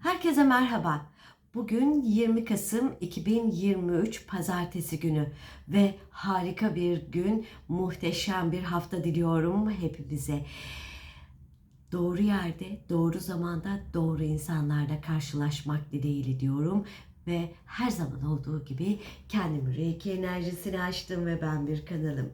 Herkese merhaba. Bugün 20 Kasım 2023 Pazartesi günü ve harika bir gün, muhteşem bir hafta diliyorum hepimize. Doğru yerde, doğru zamanda, doğru insanlarla karşılaşmak dileğiyle diyorum ve her zaman olduğu gibi kendimi Reiki enerjisini açtım ve ben bir kanalım.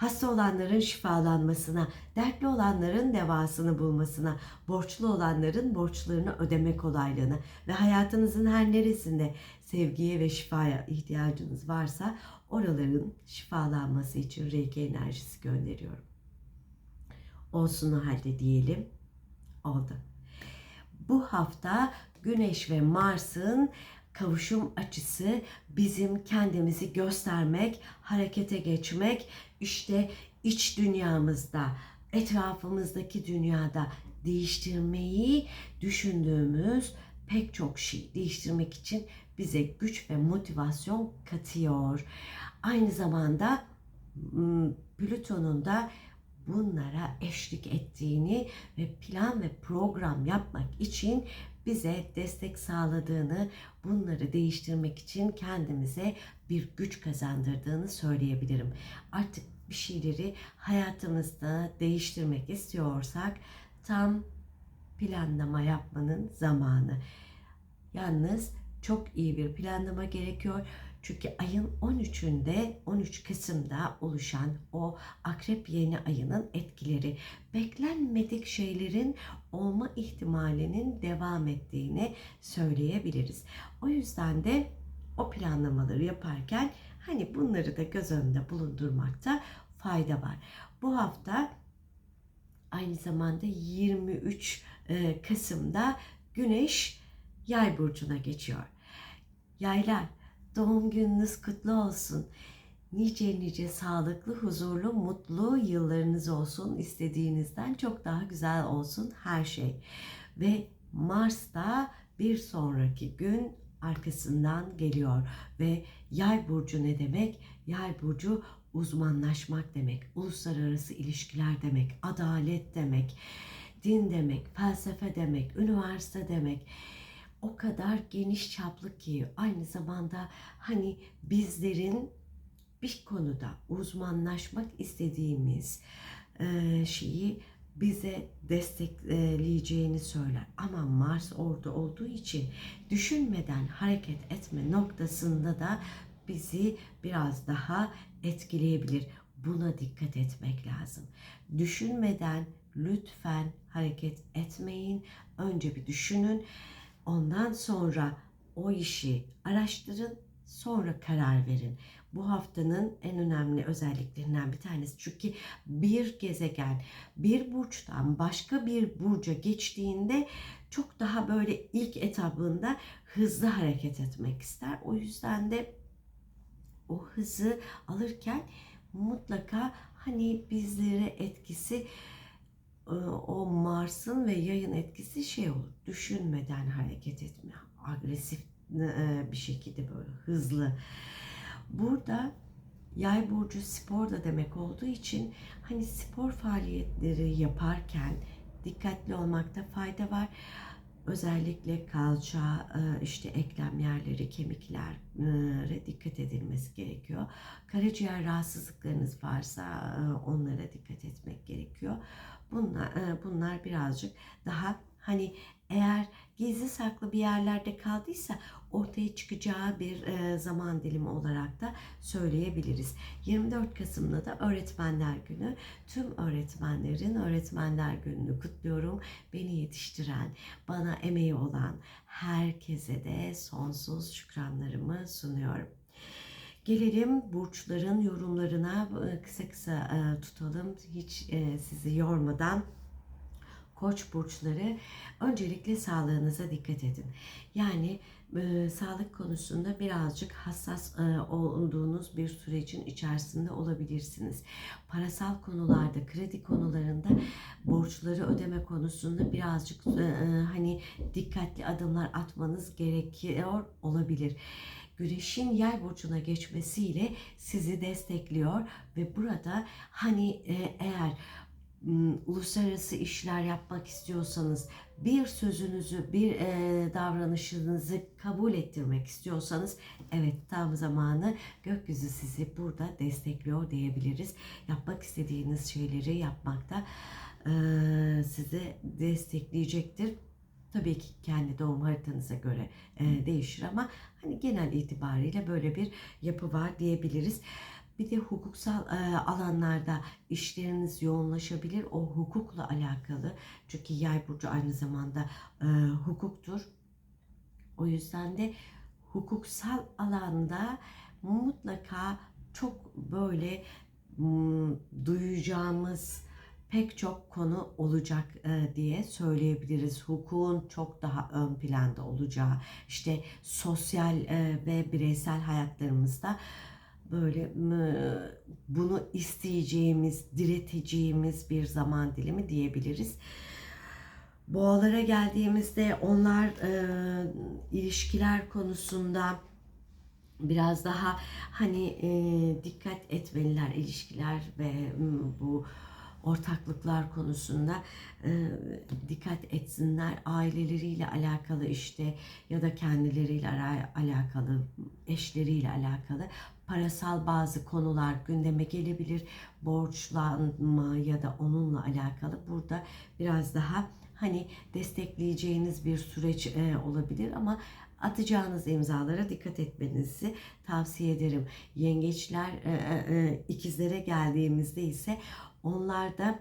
Hasta olanların şifalanmasına, dertli olanların devasını bulmasına, borçlu olanların borçlarını ödeme kolaylığına ve hayatınızın her neresinde sevgiye ve şifaya ihtiyacınız varsa oraların şifalanması için Reiki enerjisi gönderiyorum. Olsun o halde diyelim. Oldu. Bu hafta Güneş ve Mars'ın kavuşum açısı bizim kendimizi göstermek, harekete geçmek, işte iç dünyamızda, etrafımızdaki dünyada değiştirmeyi düşündüğümüz pek çok şey değiştirmek için bize güç ve motivasyon katıyor. Aynı zamanda Plüton'un da bunlara eşlik ettiğini ve plan ve program yapmak için bize destek sağladığını, bunları değiştirmek için kendimize bir güç kazandırdığını söyleyebilirim. Artık bir şeyleri hayatımızda değiştirmek istiyorsak tam planlama yapmanın zamanı. Yalnız çok iyi bir planlama gerekiyor. Çünkü ayın 13'ünde 13 Kasım'da oluşan o akrep yeni ayının etkileri beklenmedik şeylerin olma ihtimalinin devam ettiğini söyleyebiliriz. O yüzden de o planlamaları yaparken hani bunları da göz önünde bulundurmakta fayda var. Bu hafta aynı zamanda 23 e, Kasım'da Güneş Yay burcuna geçiyor. Yaylar doğum gününüz kutlu olsun. Nice nice sağlıklı, huzurlu, mutlu yıllarınız olsun. İstediğinizden çok daha güzel olsun her şey. Ve Mars da bir sonraki gün arkasından geliyor ve Yay burcu ne demek? Yay burcu uzmanlaşmak demek, uluslararası ilişkiler demek, adalet demek, din demek, felsefe demek, üniversite demek o kadar geniş çaplı ki aynı zamanda hani bizlerin bir konuda uzmanlaşmak istediğimiz e, şeyi bize destekleyeceğini söyler. Ama Mars orada olduğu için düşünmeden hareket etme noktasında da bizi biraz daha etkileyebilir. Buna dikkat etmek lazım. Düşünmeden lütfen hareket etmeyin. Önce bir düşünün. Ondan sonra o işi araştırın, sonra karar verin. Bu haftanın en önemli özelliklerinden bir tanesi. Çünkü bir gezegen bir burçtan başka bir burca geçtiğinde çok daha böyle ilk etabında hızlı hareket etmek ister. O yüzden de o hızı alırken mutlaka hani bizlere etkisi o Mars'ın ve yayın etkisi şey olur. Düşünmeden hareket etme. Agresif bir şekilde böyle hızlı. Burada yay burcu spor da demek olduğu için hani spor faaliyetleri yaparken dikkatli olmakta fayda var. Özellikle kalça, işte eklem yerleri, kemiklere dikkat edilmesi gerekiyor. Karaciğer rahatsızlıklarınız varsa onlara dikkat etmek gerekiyor. Bunlar, bunlar birazcık daha hani eğer gizli saklı bir yerlerde kaldıysa ortaya çıkacağı bir zaman dilimi olarak da söyleyebiliriz. 24 Kasım'da da Öğretmenler Günü. Tüm öğretmenlerin Öğretmenler Günü'nü kutluyorum. Beni yetiştiren, bana emeği olan herkese de sonsuz şükranlarımı sunuyorum. Gelelim burçların yorumlarına kısa kısa tutalım hiç sizi yormadan. Koç burçları öncelikle sağlığınıza dikkat edin. Yani e, sağlık konusunda birazcık hassas e, olduğunuz bir sürecin içerisinde olabilirsiniz. Parasal konularda, kredi konularında borçları ödeme konusunda birazcık e, hani dikkatli adımlar atmanız gerekiyor olabilir. Güneşin yay burcuna geçmesiyle sizi destekliyor ve burada hani eğer m, uluslararası işler yapmak istiyorsanız, bir sözünüzü, bir e, davranışınızı kabul ettirmek istiyorsanız, evet tam zamanı gökyüzü sizi burada destekliyor diyebiliriz. Yapmak istediğiniz şeyleri yapmakta e, sizi destekleyecektir. Tabii ki kendi doğum haritanıza göre e, değişir ama hani genel itibariyle böyle bir yapı var diyebiliriz. Bir de hukuksal e, alanlarda işleriniz yoğunlaşabilir. O hukukla alakalı. Çünkü yay burcu aynı zamanda e, hukuktur. O yüzden de hukuksal alanda mutlaka çok böyle m, duyacağımız pek çok konu olacak e, diye söyleyebiliriz. Hukukun çok daha ön planda olacağı, işte sosyal e, ve bireysel hayatlarımızda böyle bunu isteyeceğimiz, direteceğimiz bir zaman dilimi diyebiliriz. Boğalara geldiğimizde onlar e, ilişkiler konusunda biraz daha hani dikkat etmeliler ilişkiler ve bu ortaklıklar konusunda e, dikkat etsinler aileleriyle alakalı işte ya da kendileriyle ala- alakalı eşleriyle alakalı parasal bazı konular gündeme gelebilir borçlanma ya da onunla alakalı burada biraz daha hani destekleyeceğiniz bir süreç e, olabilir ama atacağınız imzalara dikkat etmenizi tavsiye ederim. Yengeçler e, e, e, ikizlere geldiğimizde ise onlar da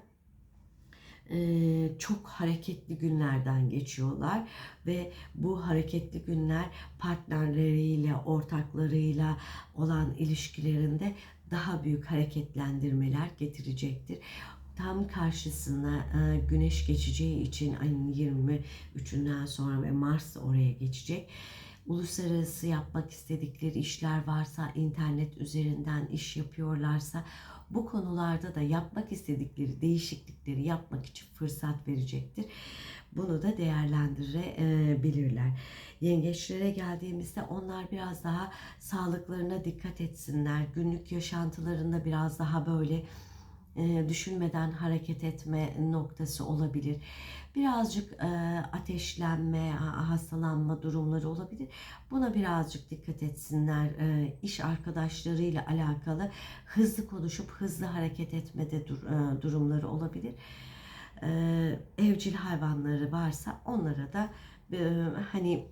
e, çok hareketli günlerden geçiyorlar ve bu hareketli günler partnerleriyle, ortaklarıyla olan ilişkilerinde daha büyük hareketlendirmeler getirecektir. Tam karşısına e, güneş geçeceği için ayın 23'ünden sonra ve Mars oraya geçecek. Uluslararası yapmak istedikleri işler varsa, internet üzerinden iş yapıyorlarsa bu konularda da yapmak istedikleri değişiklikleri yapmak için fırsat verecektir. Bunu da değerlendirebilirler. Yengeçlere geldiğimizde onlar biraz daha sağlıklarına dikkat etsinler. Günlük yaşantılarında biraz daha böyle e, düşünmeden hareket etme noktası olabilir. Birazcık e, ateşlenme, ha- hastalanma durumları olabilir. Buna birazcık dikkat etsinler. E, iş arkadaşlarıyla alakalı hızlı konuşup hızlı hareket etmede e, durumları olabilir. Evcil hayvanları varsa onlara da hani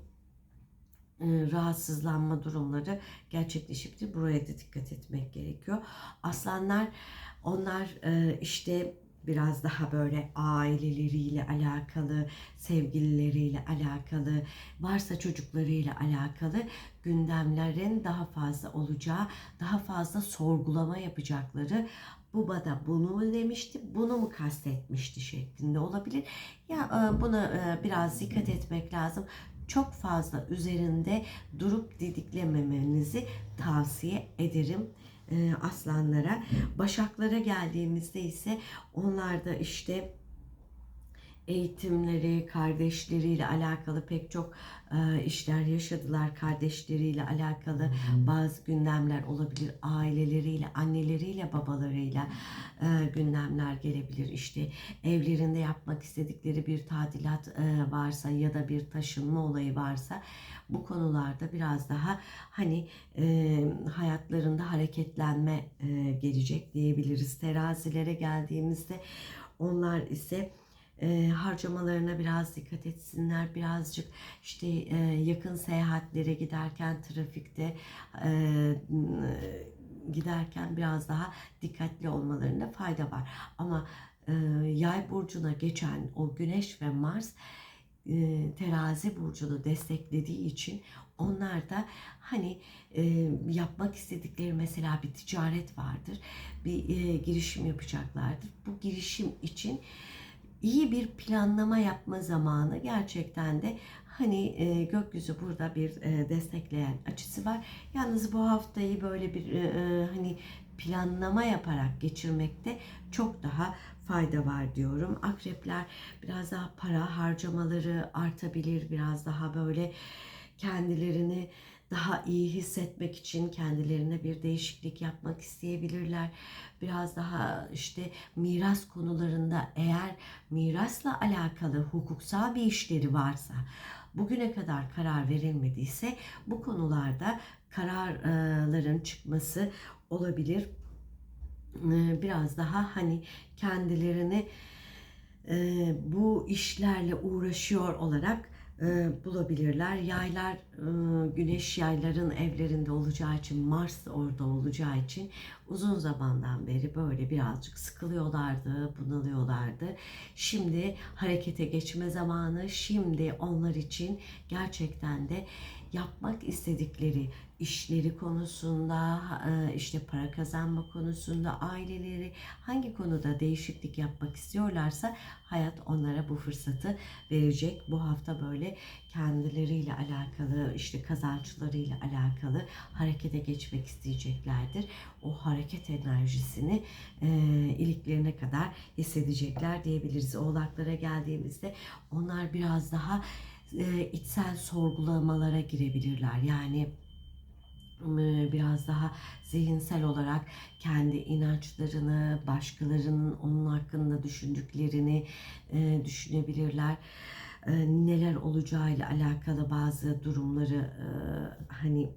e, rahatsızlanma durumları gerçekleşebilir. Buraya da dikkat etmek gerekiyor. Aslanlar onlar e, işte biraz daha böyle aileleriyle alakalı, sevgilileriyle alakalı, varsa çocuklarıyla alakalı gündemlerin daha fazla olacağı, daha fazla sorgulama yapacakları bu bana bunu mu demişti, bunu mu kastetmişti şeklinde olabilir. Ya e, buna biraz dikkat etmek lazım. Çok fazla üzerinde durup didiklememenizi tavsiye ederim e, aslanlara. Başaklara geldiğimizde ise onlar da işte eğitimleri, kardeşleriyle alakalı pek çok e, işler yaşadılar. Kardeşleriyle alakalı bazı gündemler olabilir. Aileleriyle, anneleriyle, babalarıyla e, gündemler gelebilir. İşte evlerinde yapmak istedikleri bir tadilat e, varsa ya da bir taşınma olayı varsa bu konularda biraz daha hani e, hayatlarında hareketlenme e, gelecek diyebiliriz. Terazilere geldiğimizde onlar ise e, harcamalarına biraz dikkat etsinler. Birazcık işte e, yakın seyahatlere giderken trafikte e, giderken biraz daha dikkatli olmalarında fayda var. Ama e, yay burcuna geçen o güneş ve Mars e, terazi burcunu desteklediği için onlar da hani e, yapmak istedikleri mesela bir ticaret vardır. Bir e, girişim yapacaklardır. Bu girişim için iyi bir planlama yapma zamanı gerçekten de hani e, gökyüzü burada bir e, destekleyen açısı var. Yalnız bu haftayı böyle bir e, e, hani planlama yaparak geçirmekte çok daha fayda var diyorum. Akrepler biraz daha para harcamaları artabilir. Biraz daha böyle kendilerini daha iyi hissetmek için kendilerine bir değişiklik yapmak isteyebilirler. Biraz daha işte miras konularında eğer mirasla alakalı hukuksal bir işleri varsa bugüne kadar karar verilmediyse bu konularda kararların çıkması olabilir. Biraz daha hani kendilerini e, bu işlerle uğraşıyor olarak e, bulabilirler. Yaylar, e, güneş yayların evlerinde olacağı için, Mars da orada olacağı için uzun zamandan beri böyle birazcık sıkılıyorlardı, bunalıyorlardı. Şimdi harekete geçme zamanı, şimdi onlar için gerçekten de yapmak istedikleri işleri konusunda, e, işte para kazanma konusunda, aileleri hangi konuda değişiklik yapmak istiyorlarsa hayat onlara bu fırsatı verecek. Bu hafta böyle kendileriyle alakalı, işte kazançlarıyla alakalı harekete geçmek isteyeceklerdir. O hareket enerjisini e, iliklerine kadar hissedecekler diyebiliriz. Oğlaklara geldiğimizde onlar biraz daha e, içsel sorgulamalara girebilirler. Yani biraz daha zihinsel olarak kendi inançlarını, başkalarının onun hakkında düşündüklerini e, düşünebilirler. E, neler olacağıyla alakalı bazı durumları e, hani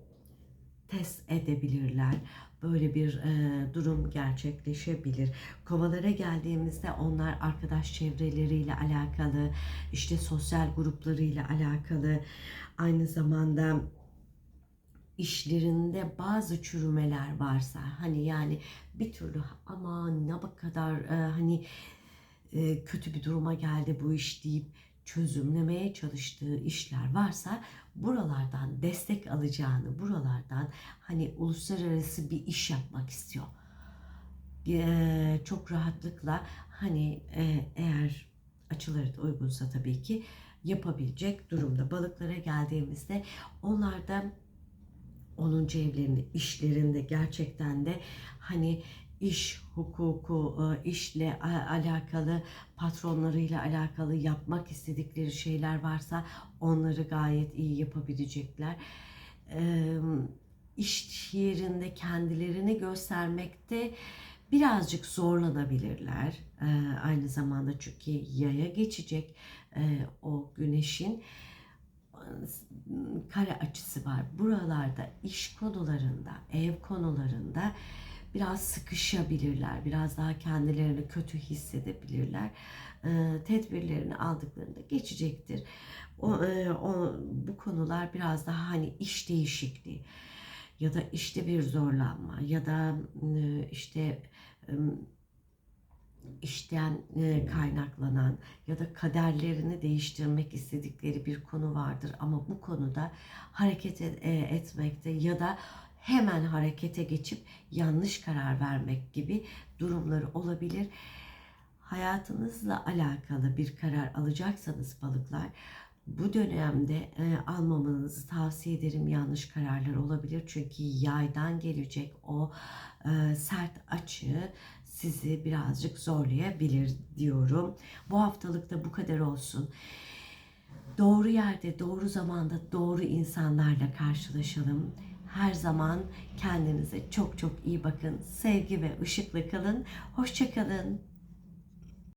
test edebilirler. Böyle bir e, durum gerçekleşebilir. Kovalara geldiğimizde onlar arkadaş çevreleriyle alakalı, işte sosyal gruplarıyla alakalı, aynı zamanda işlerinde bazı çürümeler varsa hani yani bir türlü aman ne kadar e, hani e, kötü bir duruma geldi bu iş deyip çözümlemeye çalıştığı işler varsa buralardan destek alacağını, buralardan hani uluslararası bir iş yapmak istiyor. E, çok rahatlıkla hani e, eğer açıları da uygunsa tabii ki yapabilecek durumda. Balıklara geldiğimizde onlar da 10. evlerinde, işlerinde gerçekten de hani iş hukuku, e, işle alakalı, patronlarıyla alakalı yapmak istedikleri şeyler varsa onları gayet iyi yapabilecekler. İş yerinde kendilerini göstermekte birazcık zorlanabilirler. Ee, aynı zamanda çünkü yaya geçecek e, o güneşin kare açısı var. Buralarda iş konularında, ev konularında biraz sıkışabilirler. Biraz daha kendilerini kötü hissedebilirler. Ee, tedbirlerini aldıklarında geçecektir. O, e, o, bu konular biraz daha hani iş değişikliği ya da işte bir zorlanma ya da e, işte e, işten e, kaynaklanan ya da kaderlerini değiştirmek istedikleri bir konu vardır ama bu konuda hareket e- e, etmekte ya da hemen harekete geçip yanlış karar vermek gibi durumları olabilir. Hayatınızla alakalı bir karar alacaksanız balıklar bu dönemde e, almamanızı tavsiye ederim. Yanlış kararlar olabilir çünkü yaydan gelecek o e, sert açı sizi birazcık zorlayabilir diyorum. Bu haftalık da bu kadar olsun. Doğru yerde, doğru zamanda, doğru insanlarla karşılaşalım. Her zaman kendinize çok çok iyi bakın. Sevgi ve ışıkla kalın. Hoşçakalın.